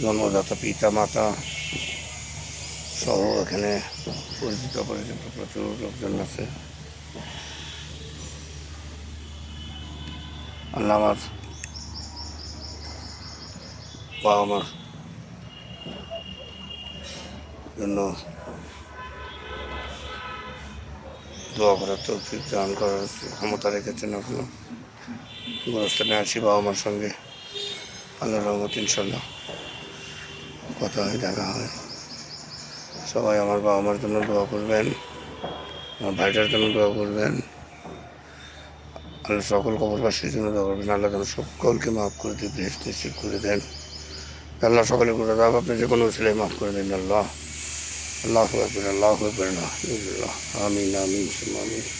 জন্মদাতা পিতা মাতা সহ এখানে পরিচিত পরিচিত প্রচুর লোকজন আছে। আল্লাহ আমার বাবা মার জন্য দোয়া করার তৌফিক দান করার ক্ষমতা রেখেছেন এখনও। গোরস্থানে আছি বাবা মার সঙ্গে। আল্লাহ রহমত ইনশাল্লাহ কথা হয়, দেখা হয়। সবাই আমার বাবা মার জন্য দোয়া করবেন, আমার ভাইটার জন্য দোয়া করবেন আল্লাহ সকল কবরবাসীর জন্য দোয়া করবেন। আল্লাহ যেন সকলকে মাফ করে দিয়ে, বেশ নিশ্চিত করে দেন। আল্লাহ সকলে করে দাও, আপনি যে কোনো ছেলে মাফ করে দিন, আল্লাহ। আল্লাহ আকবর আল্লাহ আকবর আমিন আমিন আমিন।